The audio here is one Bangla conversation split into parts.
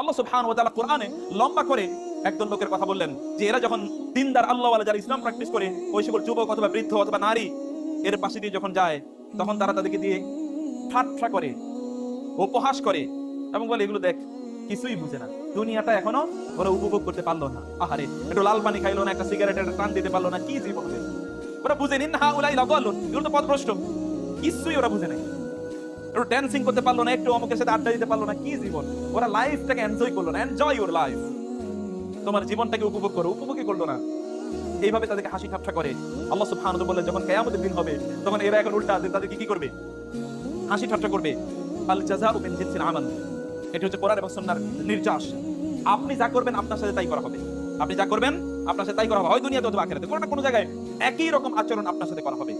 আল্লাহ সুবহানাহু ওয়া তাআলা কোরআনে লম্বা করে একজন লোকের কথা বললেন যে এরা যখন দিনদার আল্লাহওয়ালা যারা ইসলাম প্র্যাকটিস করে, ওই সকল যুবক অথবা বৃদ্ধ অথবা নারী, এর পাশে দিয়ে যখন যায়, তখন তারা তাদেরকে দিয়ে ঠাট্টা করে, উপহাস করে এবং বলে, এগুলো দেখ, কিছুই বুঝে না। দুনিয়াটা এখনও ওরা উপভোগ করতে পারল না। আহারে, একটু লাল পানি খাইলো না, একটা সিগারেট, একটা টান দিতে পারল না, কি জীবন ওরা বুঝে নিন, হা উলাই লাগাল্লুন এগুলো তো পথভ্রষ্ট। কিছুই ওরা বুঝে নাই। একটু ড্যান্সিং করতে পারল না, একটু অমুকের সাথে আড্ডা দিতে পারল না, কি জীবন? ওরা লাইফটাকে এনজয় করল না এনজয় ইউর লাইফ তোমার জীবনটাকে উপভোগ করো, উপভোগই করল না। এইভাবে তাদেরকে হাসি ঠাট্টা করে। আল্লাহ সুবহানাহু ওয়া যখন কিয়ামতের দিন হবে, তখন এরা এখন উল্টা তাদেরকে কি করবে? হাসি ঠাট্টা করবে। আল জাযাউ মিন জিনসিল আমাল। এটা হচ্ছে কোরআন এবং সুন্নাহর নির্যাস। আপনি যা করবেন, আপনার সাথে তাই করা হবে। আপনি যা করবেন, আপনার সাথে তাই করা হবে। হয় দুনিয়াতে অথবা আখেরাতে, কোনো না কোনো জায়গায় একই রকম আচরণ আপনার সাথে করা হবে।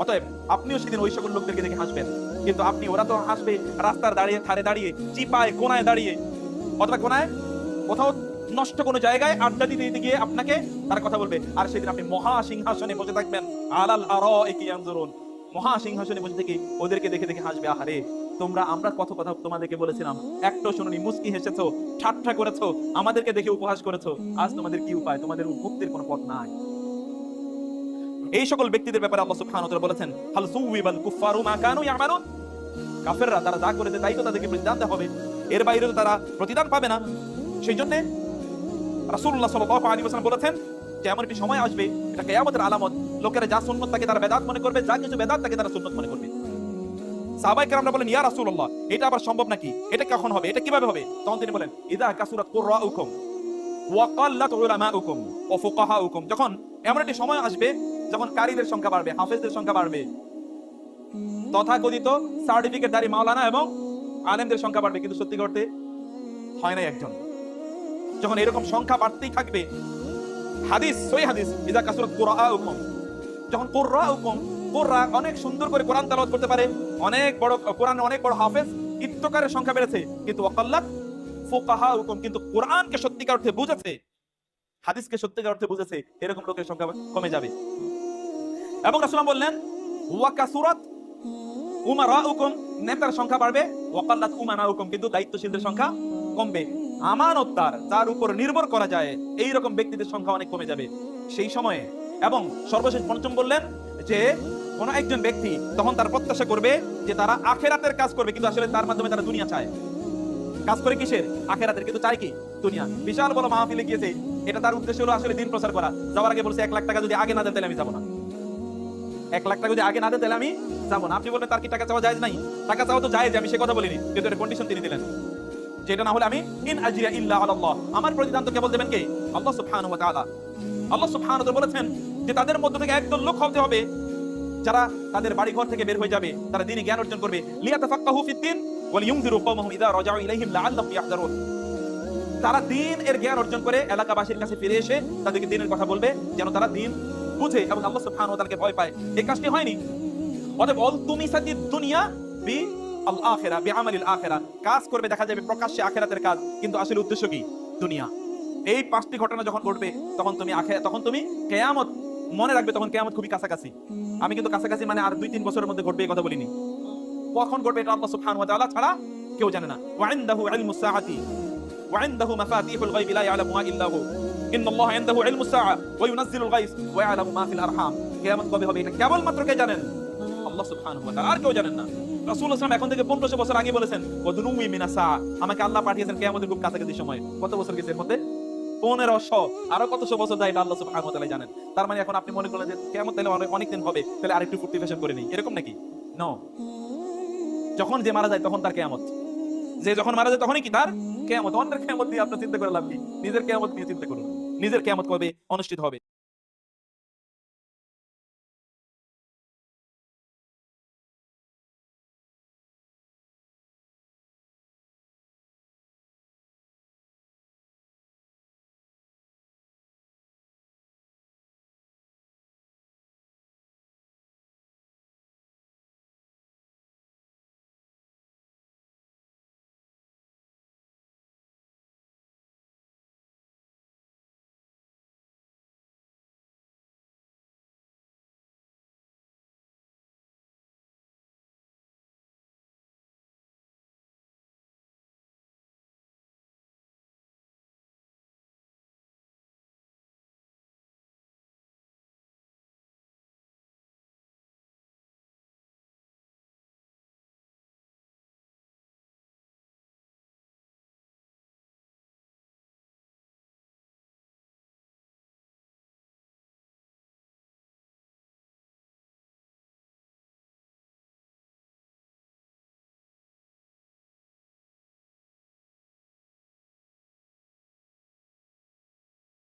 অতএব আপনিও সেদিন ওই সকল লোকদেরকে দেখে হাসবেন। কিন্তু আপনি, ওরা তো হাসবে রাস্তার দাঁড়িয়ে, ধারে দাঁড়িয়ে, চিপায়, কোনায় দাঁড়িয়ে। অথবা কোনায়? কোথাও নষ্ট কোনো জায়গায় আড্ডা দিতে দিতে গিয়ে আপনাকে তারা কথা বলবে, আর সেদিন আপনি মহা সিংহাসনে বসে থাকবেন। আলাল আরও একি আন্দোলন মহা সিংহাসনে বসে থেকে ওদেরকে দেখে দেখে হাসবে, আহারে, তোমরা, আমরা কত কথা তোমাদেরকে বলেছিলাম। একটো শুনুনি, মুস্কি হেসেছো, ঠাট্টা করেছ, আমাদেরকে দেখে উপহাস করেছ। আজ তোমাদের কি উপায়? তোমাদের মুক্তির কোনো পথ নাই। এই সকল ব্যক্তিদের ব্যাপারে আল্লাহ সুবহানাহু ওয়া তাআলা বলেছেন, হাল সুবিবাল কুফারু মা কানু ইয়ামালুন? কাফেররা তারা যা করেছে তাই তো তাদেরকে প্রতিদান দেওয়া হবে। এর বাইরে তো তারা প্রতিদান পাবে না। সেই জন্য রাসূলুল্লাহ সাল্লাল্লাহু আলাইহি ওয়াসাল্লাম বলেছেন যে এমন একটি সময় আসবে, এটা কিয়ামতের আলামত। লোকেরা যা সুন্নত তাকে তারা বেদাত মনে করবে, যা কিছু বেদাত তাকে তারা সুন্নত মনে করবে। সাহাবাই কেরামরা বলেন, ইয়া রাসূলুল্লাহ, এটা আবার সম্ভব নাকি? এটা কখন হবে? এটা কীভাবে হবে? তখন তিনি বলেন, ইদা কাসুরাত কুররাউকুম ওয়া কাল্লাত উলামাউকুম ওয়া ফুকাহাউকুম। যখন এমন একটি সময় আসবে যখন কারীদের সংখ্যা বাড়বে, হাফেজদের সংখ্যা বাড়বে, তথাকথিত সার্টিফিকেটধারী মাওলানা এবং আলেমদের সংখ্যা বাড়বে, কিন্তু সত্যি করতে হয় না একজন। যখন এরকম সংখ্যা বাড়তেই থাকবে, হাদিস সই হাদিস কুরআউকুম, যখন কুরআ অনেক সুন্দর করে কোরআন তেলাওয়াত করতে পারে, অনেক বড়, কোরআনে অনেক বড় হাফেজ ইত্তকারের সংখ্যা বেড়েছে, কিন্তু ওয়াকাল্লাত ফুকাহাউকুম, কিন্তু কোরআনকে সত্যিকার অর্থে বুঝেছে, হাদিসকে সত্যিকার অর্থে বুঝেছে, এরকম লোকের সংখ্যা কমে যাবে। এবং রাসূল বললেন নেতার সংখ্যা বাড়বে, ওয়াকাল্লাত উমানাউকুম কিন্তু দায়িত্বশীলদের সংখ্যা কমবে। যার উপর নির্ভর করা যায় এই রকম ব্যক্তিদের সংখ্যা অনেক কমে যাবে। সেই সময়ে, এবং সর্বশেষ পঞ্চম বললেন যে, কোন একজন ব্যক্তি তখন তার প্রত্যাশা করবে যে তারা আখেরাতের কাজ করবে, কিন্তু আসলে তার মাধ্যমে তারা দুনিয়া চায়। কাজ করে কিসের? আখেরাতের, কিন্তু চাই কি? দুনিয়া। বিশাল বড় মাহফিলে গিয়েছে, এটা তার উদ্দেশ্য হলো আসলে দিন প্রচার করা। যাওয়ার আগে বলছে, এক লাখ টাকা যদি আগে না দেন, তাহলে আমি যাব না। এক লাখ টাকা যদি আগে না দেন তাহলে আমি যাব না। আপনি বলবেন তার কি টাকা চাওয়া যায় নাই? টাকা চাওয়া তো যায় যে, আমি সে কথা বলিনি। কিন্তু এটা কন্ডিশন তিনি দিলেন। যেটা না হলে আমি, ইন আজরিয়া ইল্লা আলাল্লাহ। আমার প্রতিদান তো কেবল দেবেন কে? আল্লাহ সুবহানাহু ওয়া তাআলা। আল্লাহ সুবহানাহু ওয়া বলেছেন যে, তাদের মধ্য থেকে একদল লোক হতে হবে, যারা তাদের বাড়ি ঘর থেকে বের হয়ে যাবে, তারা দিনে জ্ঞান অর্জন করবে। লিয়াতাফাক্কাহু ফিদ্দিন ওয়া লিয়ুনযিরু কওমাহুম ইযা রাজাউ ইলাইহিম লাআল্লাহুম ইয়াহযারুন তারা দিন এর জ্ঞান অর্জন করে এলাকাবাসীর কাছে ফিরে এসে তাদেরকে দিনের কথা বলবে, যেন তারা দিন বুঝে এবং আল্লাহ সুবহানাহু ওয়া ভয় পায়। এই কাজটি হয়নি? অতএব অল তুমি সাতি দুনিয়া বি আল আখিরা, বি আখিরা। কাজ করবে, দেখা যাবে প্রকাশ্যে আখিরাতের কাজ, কিন্তু আসলে উদ্দেশ্য কি? দুনিয়া। এই পাঁচটি ঘটনা যখন ঘটবে, তখন তুমি আখে তখন তুমি কেয়ামত মনে রাখবে, তখন কেয়ামত খুবই কাছাকাছি। আমি কিন্তু কাছাকাছি মানে আর দুই তিন বছরের মধ্যে ঘটবে এই কথা বলিনি। কখন ঘটবে এটা আল্লাহ সুবহানাহু ওয়া ছাড়া কেউ জানে না। ওয়া ইনদাহু ইলমুস সাআতি, ওয়া ইনদাহু মাফাতিহুল গায়বি লা ইয়ালামুহা ইল্লা হু ইন্ন আল্লাহ ইনদাহু ইলমুস সাআ ওয়া ইউনাজ্জিলুল গায়স ওয়া ইয়ালামু মা ফিল আরহাম কিয়ামত কবে হবে এটা কেবল মাত্র কে জানেন? আল্লাহ সুবহানাহু ওয়া তাআলা। আর কেউ জানেন না। রাসূল সাল্লাল্লাহু এখন থেকে 1500 বছর আগে বলেছেন, ওয়াদুনুমি মিনাসা আমাকে আল্লাহ পাঠিয়েছেন কিয়ামতের খুব কাছাকাছি সময়। কত বছর গেছে এর মধ্যে? পনেরোশো। আরও কতশো বছর যায় এটা আল্লাহ সুবহানাহু ওয়া তাআলা জানেন। তার মানে এখন আপনি মনে করলেন যে কেমন তাহলে অনেক অনেক দিন হবে, তাহলে আরেকটু ফুর্তি ফ্যাশন করে নেই। এরকম নাকি? নো যখন যে মারা যায় তখন তার কেয়ামত। যে যখন মারা যায় তখনই কি তার? কেয়ামত। অন্যের কেয়ামত দিয়ে আপনার চিন্তা করে লাভ কি? নিজের কেয়ামত নিয়ে চিন্তা করুন। নিজের কেয়ামত কবে অনুষ্ঠিত হবে?